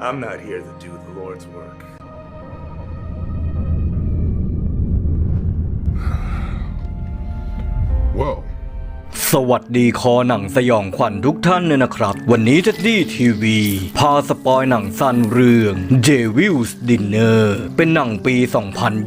I'm not here to do the Lord's work. ว้าวสวัสดีคอหนังสยองขวัญทุกท่านเลยนะครับ วันนี้ทัดดี้ทีวี พาสปอยหนังสั้นเรื่อง Devil's Dinner เป็นหนังปี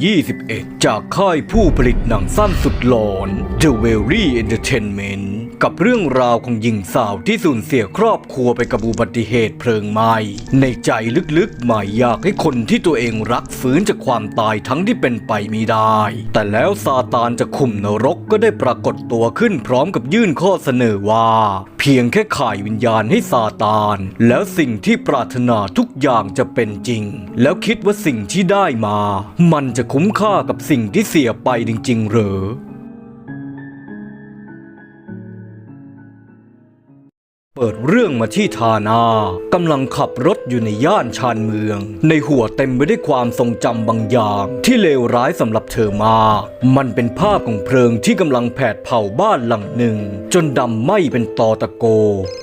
2021 จากค่ายผู้ผลิตหนังสั้นสุดหลอน The Very Entertainment กับเรื่องราวของหญิงสาวที่สูญเสียครอบครัวไปกับอุบัติเหตุเพลิงไหม้ในใจลึกๆหมายอยากให้คนที่ตัวเองรักฟื้นจากความตายทั้งที่เป็นไปไม่ได้ แต่แล้วซาตานจะขุมนรกก็ได้ปรากฏตัวขึ้นพร้อมกับยื่นข้อเสนอว่า เพียงแค่ขายวิญญาณให้ซาตาน แล้วสิ่งที่ปรารถนาทุกอย่างจะเป็นจริง แล้วคิดว่าสิ่งที่ได้มา มันจะคุ้มค่ากับสิ่งที่เสียไปจริงๆ เหรอ เปิดเรื่องมาที่ทานากำลังขับรถอยู่ในย่านชานเมือง ในหัวเต็มไปด้วยความทรงจำบางอย่าง ที่เลวร้ายสำหรับเธอมากมันเป็นภาพของเพลิงที่กำลังแผดเผาบ้านหลังหนึ่ง จนดำไหม้เป็นตอตะโก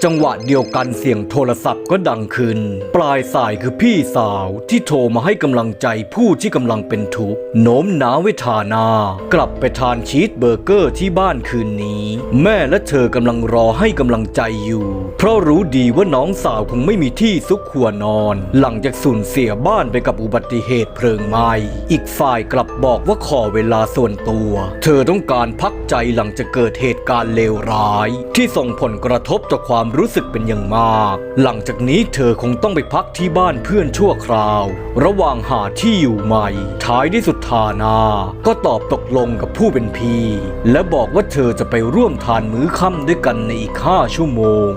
จังหวะเดียวกันเสียงโทรศัพท์ก็ดังขึ้น ปลายสายคือพี่สาวที่โทรมาให้กำลังใจผู้ที่กำลังเป็นทุกข์โน้มน้าวให้ทานากลับไปทานชีสเบอร์เกอร์ที่บ้านคืนนี้ แม่และเธอกำลังรอให้กำลังใจอยู่เพราะรู้ดีว่าน้องสาวคงไม่มีที่ซุกหัวนอน หลังจากสูญเสียบ้านไปกับอุบัติเหตุเพลิงไหม้อีกฝ่ายกลับบอกว่าขอเวลาส่วนตัว เธอต้องการพักใจหลังจากเกิดเหตุการณ์เลวร้าย ที่ส่งผลกระทบต่อความรู้สึกเป็นอย่างมาก หลังจากนี้เธอคงต้องไปพักที่บ้านเพื่อนชั่วคราว ระหว่างหาที่อยู่ใหม่ ท้ายที่สุดทานา ก็ตอบตกลงกับผู้เป็นพี่ และบอกว่าเธอจะไปร่วมทานมื้อค่ำด้วยกันในอีกห้าชั่วโมง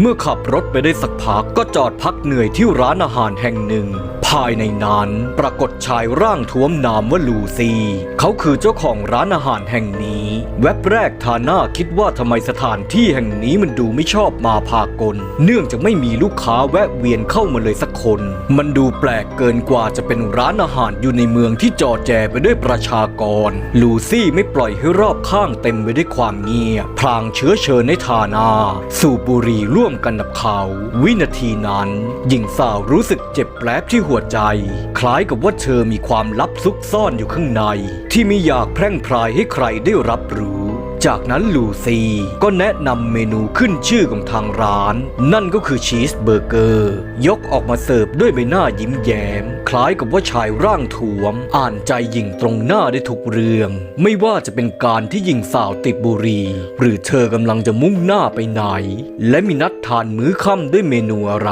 เมื่อขับรถไปได้สักพักก็จอดพักเหนื่อยที่ร้านอาหารแห่งหนึ่ง ภายในนั้นปรากฏชายร่างท้วมนามว่าลูซี เขาคือเจ้าของร้านอาหารแห่งนี้ แวบแรกทาน่าคิดว่าทำไมสถานที่แห่งนี้มันดูไม่ชอบมาพากล เนื่องจากไม่มีลูกค้าแวะเวียนเข้ามาเลยสักคน มันดูแปลกเกินกว่าจะเป็นร้านอาหารอยู่ในเมืองที่จอแจไปด้วยประชากร ลูซี่ไม่ปล่อยให้รอบข้างเต็มไปด้วยความเงียบพลางเชื้อเชิญให้ทานาสูบบุหรี่ร่ว่วมกันกับเขา วินาทีนั้น หญิงสาวรู้สึกเจ็บแปลบที่หัวใจ คล้ายกับว่าเธอมีความลับซุกซ่อนอยู่ข้างใน ที่ไม่อยากแพร่งพรายให้ใครได้รับรู้ จากนั้นลูซีก็แนะนำเมนูขึ้นชื่อของทางร้าน นั่นก็คือชีสเบอร์เกอร์ ยกออกมาเสิร์ฟด้วยใบหน้ายิ้มแย้ม คล้ายกับว่าชายร่างถวม อ่านใจหญิงตรงหน้าได้ทุกเรื่อง ไม่ว่าจะเป็นการที่หญิงสาวติดบุหรี หรือเธอกำลังจะมุ่งหน้าไปไหน และมีนัดทานมื้อค่ำด้วยเมนูอะไร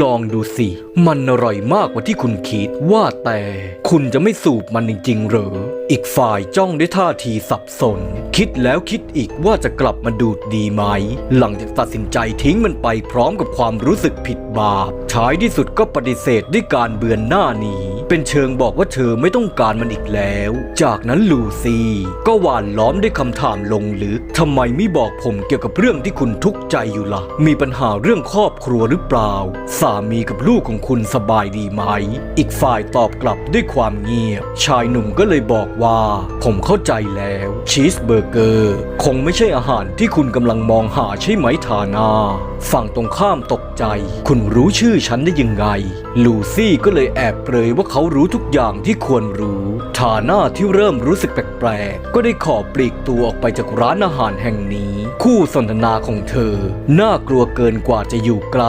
ลองดูสิ มันอร่อยมากกว่าที่คุณคิดว่าแต่คุณจะไม่สูบมันจริงๆเหรออีกฝ่ายจ้องด้วยท่าทีสับสน คิดแล้วล้วคิดอีกว่าจะกลับมาดูดดีไหม หลังจากตัดสินใจทิ้งมันไปพร้อมกับความรู้สึกผิดบาปท้ายที่สุดก็ปฏิเสธด้วยการเบือนหน้าหนีเป็นเชิงบอกว่าเธอไม่ต้องการมันอีกแล้ว จากนั้นลูซีก็หวานล้อมด้วยคำถามลงลึกทำไมไม่บอกผมเกี่ยวกับเรื่องที่คุณทุกข์ใจอยู่ล่ะ มีปัญหาเรื่องครอบครัวหรือเปล่า สามีกับลูกของคุณสบายดีไหม อีกฝ่ายตอบกลับด้วยความเงียบ ชายหนุ่มก็เลยบอกว่า ผมเข้าใจแล้ว ชีสเบอร์เกอร์คงไม่ใช่อาหารที่คุณกำลังมองหาใช่ไหมทานาฝั่งตรงข้ามตกใจ คุณรู้ชื่อฉันได้ยังไง ลูซี่ก็เลยแอบเปรยว่าเขารู้ทุกอย่างที่ควรรู้ทาน่าที่เริ่มรู้สึกแปลกๆ ก็ได้ขอปลีกตัวออกไปจากร้านอาหารแห่งนี้ คู่สนทนาของเธอ น่ากลัวเกินกว่าจะอยู่ไกล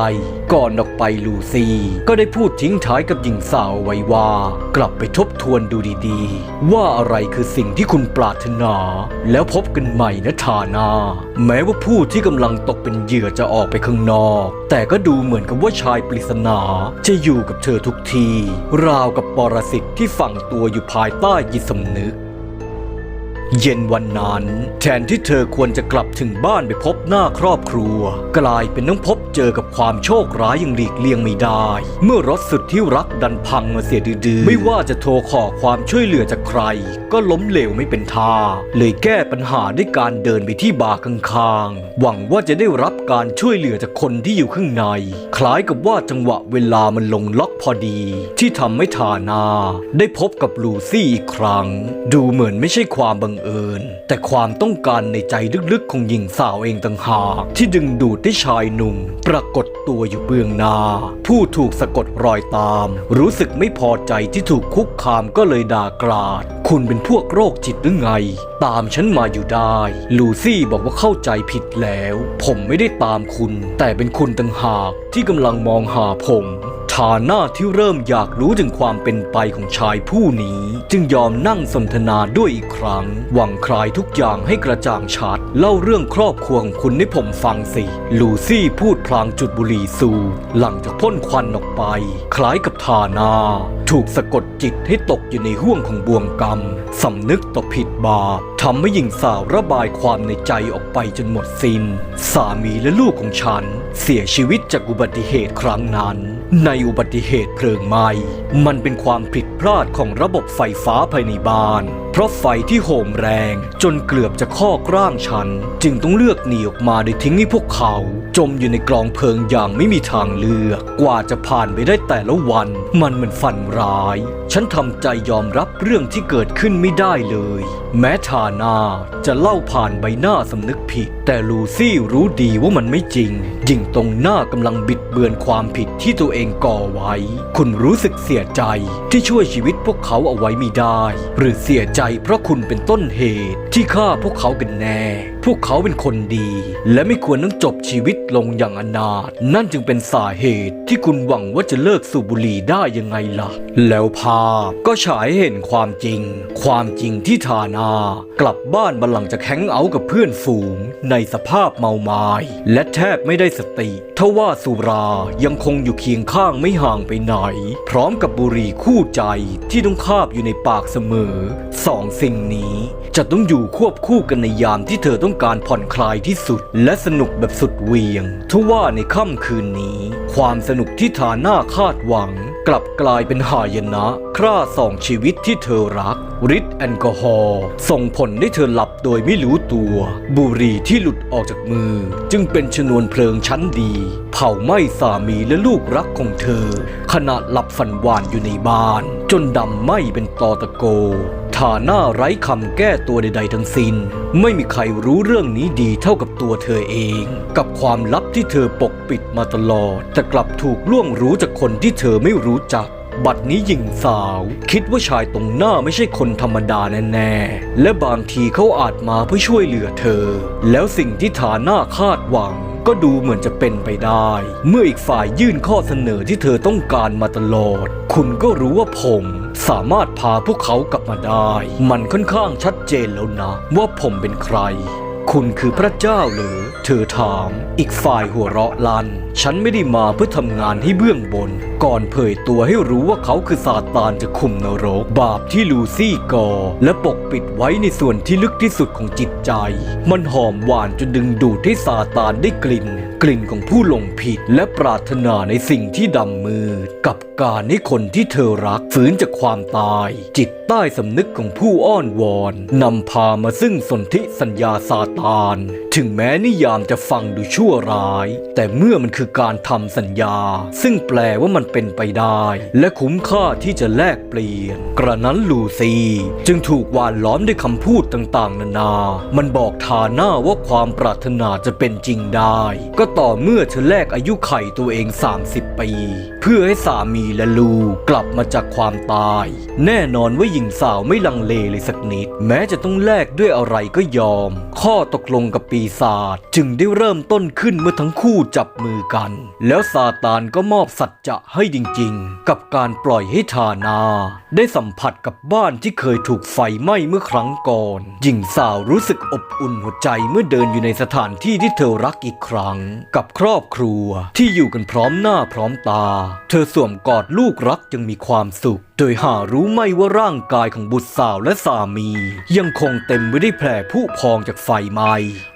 ก่อนออกไปลูซี่ก็ได้พูดทิ้งท้ายกับหญิงสาวไว้ว่า กลับไปทบทวนดูดีๆ ว่าอะไรคือสิ่งที่คุณปรารถนา แล้วพบกันใหม่นะทานา แม้ว่าผู้ที่กำลังตกเป็นเหยื่อจะออกไปข้างนอก แต่ก็ดูเหมือนกับว่าชายปริศนา จะอยู่กับเธอทุกที ราวกับปรสิตที่ฝังตัวอยู่ภายใต้ยิตสำนึก เย็นวันนั้น แทนที่เธอควรจะกลับถึงบ้านไปพบหน้าครอบครัว กลายเป็นต้องพบเจอกับความโชคร้ายอย่างหลีกเลี่ยงไม่ได้ เมื่อรถสุดที่รักดันพังมาเสียดื้อไม่ว่าจะโทรขอความช่วยเหลือจากใคร ก็ล้มเหลวไม่เป็นท่า เลยแก้ปัญหาด้วยการเดินไปที่บาร์ข้างๆหวังว่าจะได้รับการช่วยเหลือจากคนที่อยู่ข้างใน คล้ายกับว่าจังหวะเวลามันลงล็อกพอดี ที่ทำให้ทานา ได้พบกับลูซี่อีกครั้ง ดูเหมือนไม่ใช่ความบังเอิญ แต่ความต้องการในใจลึกๆของหญิงสาวเองต่างหาก ที่ดึงดูดให้ชายหนุ่ม ปรากฏตัวอยู่เบื้องหน้า ผู้ถูกสะกดรอยตาม รู้สึกไม่พอใจที่ถูกคุกคามก็เลยด่ากราด คุณเป็นพวกโรคจิตหรือไง ตามฉันมาอยู่ได้ ลูซี่บอกว่าเข้าใจผิดแล้ว ผมไม่ได้ตามคุณ แต่เป็นคุณต่างหากที่กำลังมองหาผม ฐาหน้าที่เริ่มอยากรู้ถึงความเป็นไปของชายผู้นี้ จึงยอมนั่งสนทนาด้วยอีกครั้ง หวังคลายทุกอย่างให้กระจ่างชัด เล่าเรื่องครอบครัวของคุณให้ผมฟังสิ ลูซี่พูดพลางจุดบุหรี่สูบหลังจากพ่นควันออกไป คล้ายกับฐาหนา ถูกสะกดจิตให้ตกอยู่ในห่วงของบ่วงกรรมสำนึกต่อผิดบาปทำให้หญิงสาวระบายความในใจออกไปจนหมดสิน้น สามีและลูกของฉัน เสียชีวิตจากอุบัติเหตุครั้งนั้น ในอุบัติเหตุเพลิงไหม้มันเป็นความผิดพลาดของระบบไฟฟ้าภายในบ้านเพราะไฟที่โหมแรงจนเกือบจะคอกร่างฉัน จึงต้องเลือกหนีออกมาโดยทิ้งให้พวกเขา จมอยู่ในกลองเพลิงอย่างไม่มีทางเลือก กว่าจะผ่านไปได้แต่ละวัน มันเหมือนฝันร้าย ฉันทำใจยอมรับเรื่องที่เกิดขึ้นไม่ได้เลย แม้ฐานาจะเล่าผ่านใบหน้าสำนึกผิด แต่ลูซี่รู้ดีว่ามันไม่จริง ยิ่งตรงหน้ากำลังบิดเบือนความผิดที่ตัวเองก่อไว้ คุณรู้สึกเสียใจที่ช่วยชีวิตพวกเขาเอาไว้ไม่ได้ หรือเสียใจเพราะคุณเป็นต้นเหตุที่ฆ่าพวกเขากันแน่ วกเขาเป็นคนดี และไม่ควรต้องจบชีวิตลงอย่างอนาถนั่นจึงเป็นสาเหตุที่คุณหวังว่าจะเลิกสูบบุหรี่ได้ยังไงล่ะ แล้วภาพก็ฉายเห็นความจริง ความจริงที่ฐานากลับบ้านมาหลังจากแฮงเอากับเพื่อนฝูง ในสภาพเมาไม้และแทบไม่ได้สติทว่าสุรายังคงอยู่เคียงข้างไม่ห่างไปไหน พร้อมกับบุหรี่คู่ใจที่ต้องคาบอยู่ในปากเสมอสองสิ่งนี้จะต้องอยู่ควบคู่กันในยามที่เธอต้องการผ่อนคลายที่สุด และสนุกแบบสุดเวียงทว่าในค่ำคืนนี้ ความสนุกที่ฐาหน้าคาดหวัง กลับกลายเป็นหายนะคร่าสองชีวิตที่เธอรักฤทธิ์แอลกอฮอล์ส่งผลให้เธอหลับโดยไม่รู้ตัว บุหรี่ที่หลุดออกจากมือ จึงเป็นชนวนเพลิงชั้นดี เผาไหม้สามีและลูกรักของเธอ ขณะหลับฝันหวานอยู่ในบ้าน จนดำไหม้เป็นตอตะโก ฐาหน้าไร้คำแก้ตัวใดๆทั้งสิ้น ไม่มีใครรู้เรื่องนี้ดีเท่ากับตัวเธอเอง กับความลับที่เธอปกปิดมาตลอด แต่กลับถูกล่วงรู้จากคนที่เธอไม่รู้จักบัดนี้หญิงสาว คิดว่าชายตรงหน้าไม่ใช่คนธรรมดาแน่ๆ และบางทีเขาอาจมาเพื่อช่วยเหลือเธอ แล้วสิ่งที่ฐาหน้าคาดหวัง ก็ดูเหมือนจะเป็นไปได้ เมื่ออีกฝ่ายยื่นข้อเสนอที่เธอต้องการมาตลอด คุณก็รู้ว่าผมสามารถพาพวกเขากลับมาได้ มันค่อนข้างชัดเจนแล้วนะ ว่าผมเป็นใคร คุณคือพระเจ้าหรือ เธอถาม อีกฝ่ายหัวเราะลัน ฉันไม่ได้มาเพื่อทำงานให้เบื้องบน ก่อนเผยตัวให้รู้ว่าเขาคือซาตานจะคุมนรก บาปที่ลูซี่ก่อ และปกปิดไว้ในส่วนที่ลึกที่สุดของจิตใจ มันหอมหวานจนดึงดูดให้ซาตานได้กลิ่น กลิ่นของผู้หลงผิดและปรารถนาในสิ่งที่ดำมืด กับการให้คนที่เธอรักฝืนจากความตาย จิตใต้สำนึกของผู้อ้อนวอนนำพามาซึ่งสนธิสัญญาซาตาน ถึงแม้นิยามจะฟังดูชั่วร้าย แต่เมื่อมันคือการทำสัญญา ซึ่งแปลว่ามันเป็นไปได้ และคุ้มค่าที่จะแลกเปลี่ยน กระนั้นลูซีจึงถูกหวานล้อมด้วยคำพูดต่างๆ นานา มันบอกทาหน้าว่าความปรารถนาจะเป็นจริงได้ ก็ต่อเมื่อเธอแลกอายุไขตัวเอง 30 ปี เพื่อให้สามีและลูกกลับมาจากความตาย แน่นอนว่าหญิงสาวไม่ลังเลเลยสักนิด แม้จะต้องแลกด้วยอะไรก็ยอม ข้อตกลงกับปีศาจจึงได้เริ่มต้นขึ้นเมื่อทั้งคู่จับมือกัน แล้วซาตานก็มอบสัจจะให้จริงๆ กับการปล่อยให้ทานา ได้สัมผัสกับบ้านที่เคยถูกไฟไหม้เมื่อครั้งก่อนหญิงสาวรู้สึกอบอุ่นหัวใจเมื่อเดินอยู่ในสถานที่ที่เธอรักอีกครั้งกับครอบครัวที่อยู่กันพร้อมหน้าพร้อมตา เธอสวมกอดลูกรักยังมีความสุข โดยหารู้ไม่ว่าร่างกายของบุตรสาวและสามี ยังคงเต็มไปด้วยแผลผุพองจากไฟไหม้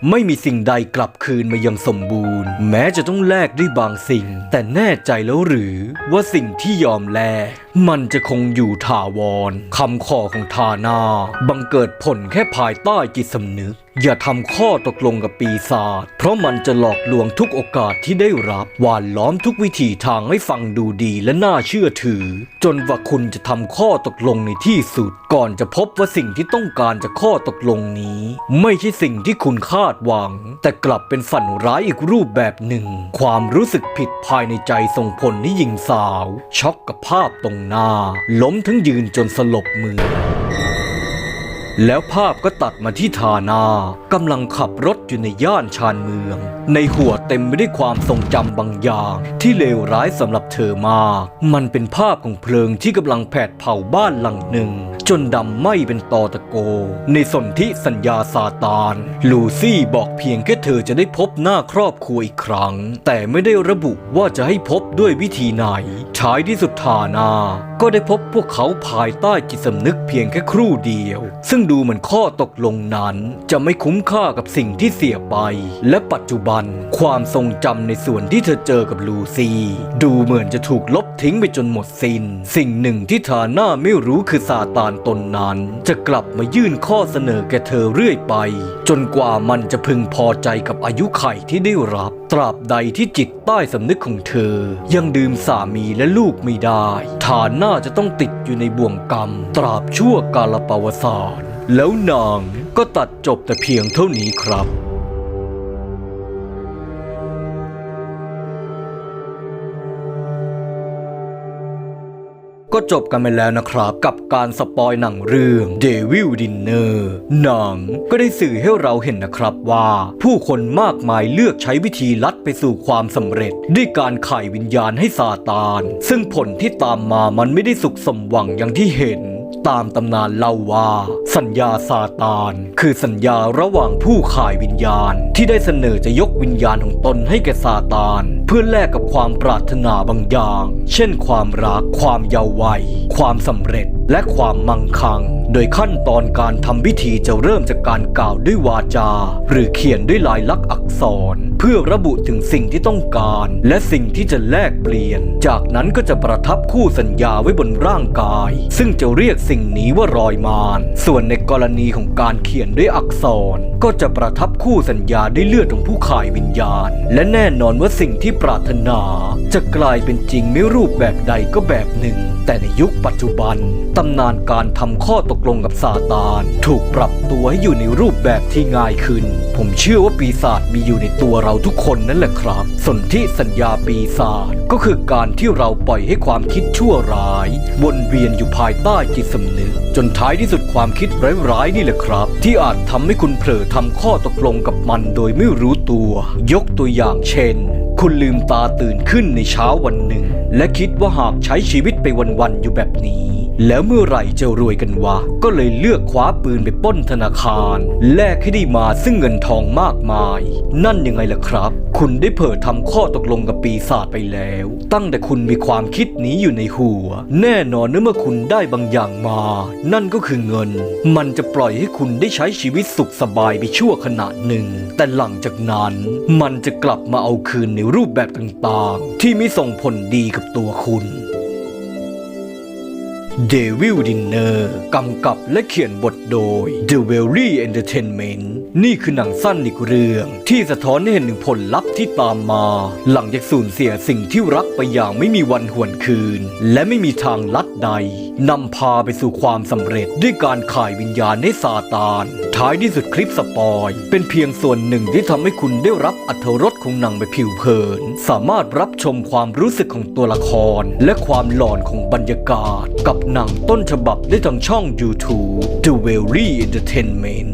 ไม่มีสิ่งใดกลับคืนมายังสมบูรณ์ แม้จะต้องแลกด้วยบางสิ่ง แต่แน่ใจแล้วหรือว่าสิ่งที่ยอมแลกมันจะคงอยู่ถาวรคำขอของทานาบังเกิดผลแค่ภายใต้จิตสำนึก อย่าทำข้อตกลงกับปีศาจเพราะมันจะหลอกลวงทุกโอกาสที่ได้รับหวานล้อมทุกวิถีทางให้ฟังดูดีและน่าเชื่อถือ จนว่าคุณจะทำข้อตกลงในที่สุด ก่อนจะพบว่าสิ่งที่ต้องการจะข้อตกลงนี้ ไม่ใช่สิ่งที่คุณคาดหวัง แต่กลับเป็นฝันร้ายอีกรูปแบบหนึ่ง ความรู้สึกผิดภายในใจส่งผลให้หญิงสาว ช็อกกับภาพตรงหน้า ล้มทั้งยืนจนสลบมือ แล้วภาพก็ตัดมาที่ทานากำลังขับรถอยู่ในย่านชานเมือง ในหัวเต็มไปด้วยความทรงจำบางอย่าง ที่เลวร้ายสำหรับเธอมาก มันเป็นภาพของเพลิงที่กำลังแผดเผาบ้านหลังหนึ่ง จนดำไหม้เป็นตอตะโก ในสนธิสัญญาซาตาน ลูซี่บอกเพียงแค่เธอจะได้พบหน้าครอบครัวอีกครั้ง แต่ไม่ได้ระบุว่าจะให้พบด้วยวิธีไหนท้ายที่สุดทานา ก็ได้พบพวกเขาภายใต้จิตสำนึกเพียงแค่ครู่เดียว ซึ่งดูเหมือนข้อตกลงนั้น จะไม่คุ้มค่ากับสิ่งที่เสียไป และปัจจุบันความทรงจำในส่วนที่เธอเจอกับลูซี่ดูเหมือนจะถูกลบทิ้งไปจนหมดสิน้น สิ่งหนึ่งที่ทาน่าไม่รู้คือซาตานตนนั้น จะกลับมายื่นข้อเสนอแก่เธอเรื่อยไป จนกว่ามันจะพึงพอใจกับอายุไขที่ได้รับ ตราบใดที่จิตใต้สำนึกของเธอ ยังดื่มสามีและลูกไม่ได้ ฐานหน้าจะต้องติดอยู่ในบ่วงกรรม ตราบชั่วกาลปวสานแล้วนางก็ตัดจบแต่เพียงเท่านี้ครับ ก็จบกันไปแล้วนะครับ กับการสปอยหนังเรื่อง Devil Dinner หนังก็ได้สื่อให้เราเห็นนะครับว่า ผู้คนมากมายเลือกใช้วิธีลัดไปสู่ความสำเร็จ ด้วยการไขวิญญาณให้ซาตาน ซึ่งผลที่ตามมามันไม่ได้สุขสมหวังอย่างที่เห็น ตามตำนานเล่าว่า สัญญาซาตาน คือสัญญาระหว่างผู้ขายวิญญาณ ที่ได้เสนอจะยกวิญญาณของตนให้แก่ซาตาน เพื่อแลกกับความปรารถนาบางอย่าง เช่น ความรัก ความเยาว์วัย ความสำเร็จและความมั่งคั่ง โดยขั้นตอนการทำพิธีจะเริ่มจากการกล่าวด้วยวาจา หรือเขียนด้วยลายลักษณ์อักษร เพื่อระบุถึงสิ่งที่ต้องการ และสิ่งที่จะแลกเปลี่ยน จากนั้นก็จะประทับคู่สัญญาไว้บนร่างกาย ซึ่งจะเรียกสิ่งนี้ว่ารอยมารส่วนในกรณีของการเขียนด้วยอักษร ก็จะประทับคู่สัญญาด้วยเลือดของผู้ขายวิญญาณ และแน่นอนว่าสิ่งที่ปรารถนา จะกลายเป็นจริงไม่รูปแบบใดก็แบบหนึ่ง แต่ในยุคปัจจุบันตำนานการทำข้อตกลงกับซาตาน ถูกปรับตัวให้อยู่ในรูปแบบที่ง่ายขึ้น ผมเชื่อว่าปีศาจมีอยู่ในตัวเราทุกคนนั่นแหละครับ สนธิสัญญาปีศาจก็คือการที่เราปล่อยให้ความคิดชั่วร้าย วนเวียนอยู่ภายใต้จิตสำนึก จนท้ายที่สุดความคิดร้ายๆนี่แหละครับ ที่อาจทำให้คุณเผลอทำข้อตกลงกับมันโดยไม่รู้ตัว ยกตัวอย่างเช่นคุณลืมตาตื่นขึ้นในเช้าวันหนึ่ง และคิดว่าหากใช้ชีวิตไปวัน ๆ อยู่แบบนี้ แล้วเมื่อไหร่จะรวยกันวะ ก็เลยเลือกคว้าปืนไปป้นธนาคาร แลกให้ได้มาซึ่งเงินทองมากมาย นั่นยังไงล่ะครับ คุณได้เผลอทำข้อตกลงกับปีศาจไปแล้ว ตั้งแต่คุณมีความคิดนี้อยู่ในหัว แน่นอนนะเมื่อคุณได้บางอย่างมา นั่นก็คือเงิน มันจะปล่อยให้คุณได้ใช้ชีวิตสุขสบายไปชั่วขณะหนึ่ง แต่หลังจากนั้นมันจะกลับมาเอาคืนในรูปแบบต่างๆ ที่ไม่ส่งผลดีกับตัวคุณ เดวิลดินเนอร์กำกับและเขียนบทโดย The w e l l y Entertainment นี่คือหนังสั้นอีกเรื่องที่สะท้อนให้เห็นถึงผลลัพธ์ที่ตามมา หลังจากสูญเสียสิ่งที่รักไปอย่างไม่มีวันหวนคืน และไม่มีทางลัดใดนำพาไปสู่ความสำเร็จด้วยการขายวิญญาณให้ซาตาน ท้ายที่สุดคลิปสปอย เป็นเพียงส่วนหนึ่งที่ทำให้คุณได้รับอัธรสของหนังไปผิวเผิน สามารถรับชมความรู้สึกของตัวละคร และความหลอนของบรรยากาศ กับหนังต้นฉบับได้ทางช่อง YouTube The w e l l y Entertainment